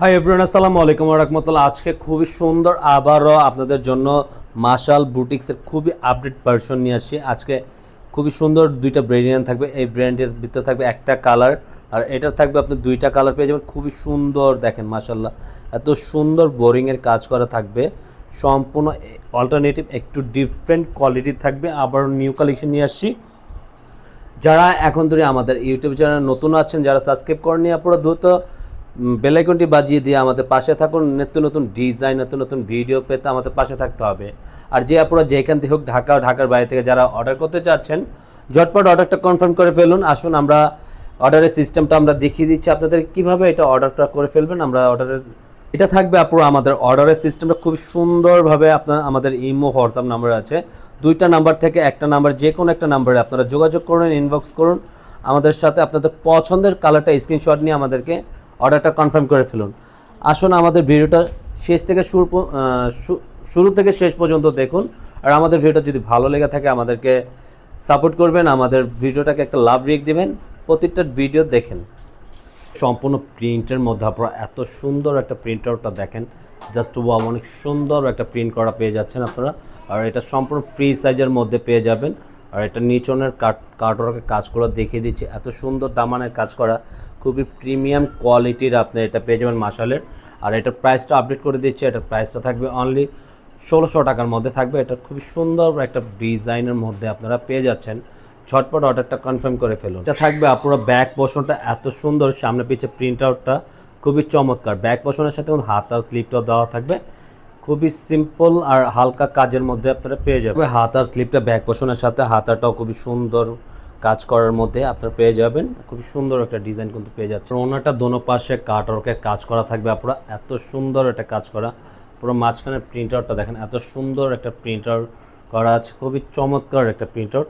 Hi everyone আসসালামু আলাইকুম রহমতুল্লাহ। আজকে খুবই সুন্দর আবারও আপনাদের জন্য মাশাল বুটিক্সের খুবই আপডেট ভার্সন নিয়ে আসছি। আজকে খুবই সুন্দর দুইটা ব্র্যান্ড থাকবে। এই ব্র্যান্ডের ভিতরে থাকবে একটা কালার আর এটা থাকবে আপনি দুইটা কালার পেয়ে যাবেন। খুবই সুন্দর দেখেন মাশাল্লাহ। এত সুন্দর বোরিংয়ের কাজ করা থাকবে। সম্পূর্ণ অল্টারনেটিভ একটু ডিফারেন্ট কোয়ালিটির থাকবে। আবার নিউ কালেকশন নিয়ে আসছি। যারা এখন ধরে আমাদের ইউটিউব চ্যানেল নতুন আছেন, যারা সাবস্ক্রাইব করেনি আপনারা দ্রুত বেলাইকনটি বাজিয়ে দিয়ে আমাদের পাশে থাকুন। নিত্য নতুন ডিজাইন নতুন নতুন ভিডিও পেতে আমাদের পাশে থাকতে হবে। আর যে আপনারা যেখান থেকে হোক ঢাকা, ঢাকার বাইরে থেকে যারা অর্ডার করতে চাচ্ছেন, ঝটপট অর্ডারটা কনফার্ম করে ফেলুন। আসুন, আমরা অর্ডারের সিস্টেমটা আমরা দেখিয়ে দিচ্ছি আপনাদের কীভাবে এটা অর্ডারটা করে ফেলবেন। আমরা অর্ডারের এটা থাকবে আপুরো আমাদের অর্ডারের সিস্টেমটা খুব সুন্দরভাবে আপনার আমাদের ইমো, হোয়াটসঅ্যাপ নাম্বার আছে। দুইটা নাম্বার থেকে একটা নাম্বার যে কোনো একটা নাম্বারে আপনারা যোগাযোগ করুন ইনবক্স করুন। আমাদের সাথে আপনাদের পছন্দের কালারটা স্ক্রিনশট নিয়ে আমাদেরকে অর্ডারটা কনফার্ম করে ফেলুন। আসুন আমাদের ভিডিওটা শেষ থেকে শুরু শুরু থেকে শেষ পর্যন্ত দেখুন। আর আমাদের ভিডিওটা যদি ভালো লেগে থাকে, আমাদেরকে সাপোর্ট করবেন, আমাদের ভিডিওটাকে একটা লাভ রেক দেবেন প্রত্যেকটা ভিডিও দেখেন। সম্পূর্ণ প্রিন্টের মধ্যে আপনারা এত সুন্দর একটা প্রিন্ট আউটটা দেখেন। জাস্ট ওয়াও অনেক সুন্দর একটা প্রিন্ট করা পেয়ে যাচ্ছেন আপনারা। আর এটা সম্পূর্ণ ফ্রি সাইজের মধ্যে পেয়ে যাবেন। আর এটা নিচনের কাট কাটওয়ার্কের কাজগুলো দেখিয়ে দিচ্ছি। এত সুন্দর দামানের কাজ করা, খুবই প্রিমিয়াম কোয়ালিটির আপনি এটা পেয়ে যাবেন মাসালের। আর এটার প্রাইসটা আপডেট করে দিচ্ছি এটার প্রাইসটা থাকবে অনলি ষোলোশো টাকার মধ্যে থাকবে। এটা খুবই সুন্দর একটা ডিজাইনের মধ্যে আপনারা পেয়ে যাচ্ছেন। ঝটপট অর্ডারটা কনফার্ম করে ফেলুন। এটা থাকবে আপনারা ব্যাক পোর্শনটা এত সুন্দর, সামনে পিছে প্রিন্ট আউটটা খুবই চমৎকার। ব্যাক পোর্শনের সাথে হাত আর স্লিপটাও দেওয়া থাকবে। খুবই সিম্পল আর হালকা কাজের মধ্যে আপনারা পেয়ে যাবেন। হাত আর স্লিপটা ব্যাক পোর্শনের সাথে হাতাটাও খুবই সুন্দর কাজ করার মধ্যে আপনারা পেয়ে যাবেন। খুবই সুন্দর একটা ডিজাইন কিন্তু পেয়ে যাচ্ছে ওনাটা দোনো পাশে কাটওয়ার্কের কাজ করা থাকবে আপনারা এত সুন্দর একটা কাজ করা। পুরো মাঝখানে প্রিন্ট আউটটা দেখেন, এত সুন্দর একটা প্রিন্ট আউট করা আছে। খুবই চমৎকার একটা প্রিন্ট আউট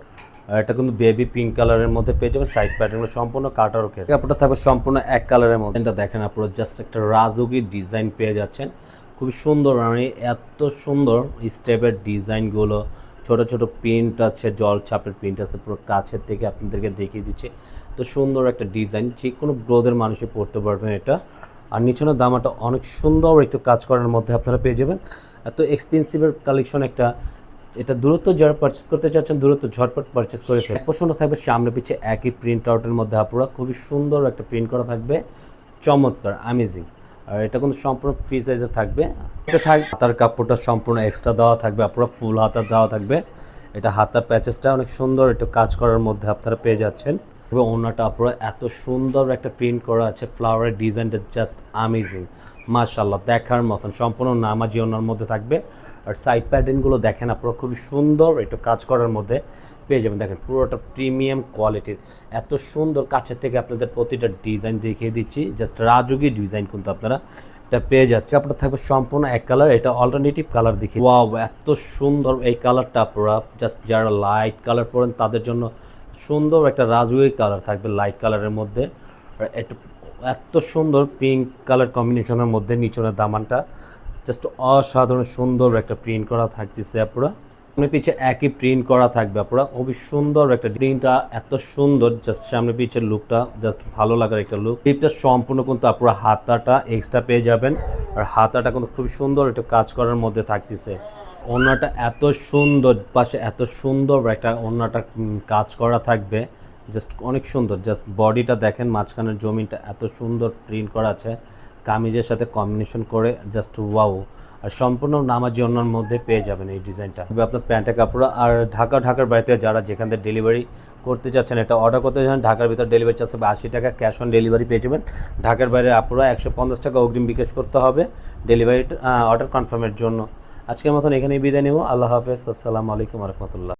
এটা কিন্তু বেবি পিঙ্ক কালারের মধ্যে পেয়ে যাবেন। সাইড প্যাটার্নগুলো সম্পূর্ণ কাটারকের কাপড়টা থাকবে সম্পূর্ণ এক কালারের মধ্যে। এটা দেখেন আপনারা জাস্ট একটা রাজুকি ডিজাইন পেয়ে যাচ্ছেন। খুবই সুন্দর মানে এত সুন্দর স্টেপের ডিজাইনগুলো ছোট ছোট প্রিন্ট আছে, জল ছাপের প্রিন্ট আছে, পুরো কাছের থেকে আপনাদেরকে দেখিয়ে দিচ্ছে। তো সুন্দর একটা ডিজাইন যে কোনো গ্রোদের মানুষই পড়তে পারবেন এটা। আর নিচনের দামাটা অনেক সুন্দর একটু কাজ করার মধ্যে আপনারা পেয়ে যাবেন। এত এক্সপেন্সিভের কালেকশন একটা, এটা দূরত্ব যারা পারচেস করতে চাচ্ছেন দূরত্ব ঝটপট পারচেস করে ফেলে প্রশ্ন থাকবে, সামনে পিছে একই প্রিন্ট আউটের মধ্যে আপনারা খুবই সুন্দর একটা প্রিন্ট করা থাকবে। চমৎকার আমেজিং আর এটা কিন্তু সম্পূর্ণ ফ্রি সাইজে থাকবে। এটা থাক হাতার কাপড়টা সম্পূর্ণ এক্সট্রা দেওয়া থাকবে, আপনারা ফুল হাতা দেওয়া থাকবে। এটা হাতার প্যাচেসটা অনেক সুন্দর একটু কাজ করার মধ্যে আপনারা পেয়ে যাচ্ছেন। এবং ওনাটা আপনারা এত সুন্দর একটা প্রিন্ট করা আছে। ফ্লাওয়ারের ডিজাইনটা জাস্ট আমেজিং মাশাল্লাহ দেখার মতন। সম্পূর্ণ নামাজি ওনার মধ্যে থাকবে। আর সাইড প্যাটার্নগুলো দেখেন আপনারা, খুবই সুন্দর একটু কাজ করার মধ্যে পেয়ে যাবেন। দেখেন, পুরোটা প্রিমিয়াম কোয়ালিটির এত সুন্দর কাছের থেকে আপনাদের প্রতিটা ডিজাইন দেখিয়ে দিচ্ছি। জাস্ট রাজুগি ডিজাইন কিন্তু আপনারা এটা পেয়ে যাচ্ছে আপনার থাকবে সম্পূর্ণ এক কালার এটা অল্টারনেটিভ কালার দেখি ওয়াও এত সুন্দর এই কালারটা আপনারা জাস্ট যারা লাইট কালার পরেন, তাদের জন্য সুন্দর একটা রাজুগি কালার থাকবে লাইট কালারের মধ্যে। এত সুন্দর পিঙ্ক কালার কম্বিনেশনের মধ্যে নিচনের দামানটা। জাস্ট অসাধারণ সুন্দর একটা প্রিন্ট করা থাকতেছে আপনারা সামনে পিছে একই প্রিন্ট করা থাকবে আপনারা খুবই সুন্দর একটা প্রিন্টটা এত সুন্দর জাস্ট সামনে পিছের লুকটা জাস্ট ভালো লাগার একটা লুক ক্লিপটা সম্পূর্ণ কিন্তু আপনারা হাতাটা এক্সট্রা পেয়ে যাবেন। আর হাতাটা কিন্তু খুবই সুন্দর একটা কাজ করার মধ্যে থাকতেছে। ওনাটা এত সুন্দর, পাশে এত সুন্দর একটা ওনাটা কাজ করা থাকবে। জাস্ট অনেক সুন্দর জাস্ট বডিটা দেখেন, মাঝখানের জমিনটা এত সুন্দর প্রিন্ট করা আছে। কামিজের সাথে কম্বিনেশন করে জাস্ট ওয়াও আর সম্পূর্ণ নামাজি অন্যার মধ্যে পেয়ে যাবেন এই ডিজাইনটা। আপনার প্যান্টের কাপড়, আর ঢাকা, ঢাকার বাড়িতে যারা যেখান থেকে ডেলিভারি করতে চাচ্ছেন, এটা অর্ডার করতে চান ঢাকার ভিতরে ডেলিভারি চার্জ হবে আশি টাকা ক্যাশ অন ডেলিভারি পেয়ে যাবেন। ঢাকার বাইরে আপনারা একশো পঞ্চাশ টাকা অগ্রিম বিকাশ করতে হবে। ডেলিভারি অর্ডার কনফার্মের জন্য। আজকের মতন এখানেই বিদায় নেব। আল্লাহ হাফেজ। আসসালামু আলাইকুম রহমতুল্লাহ।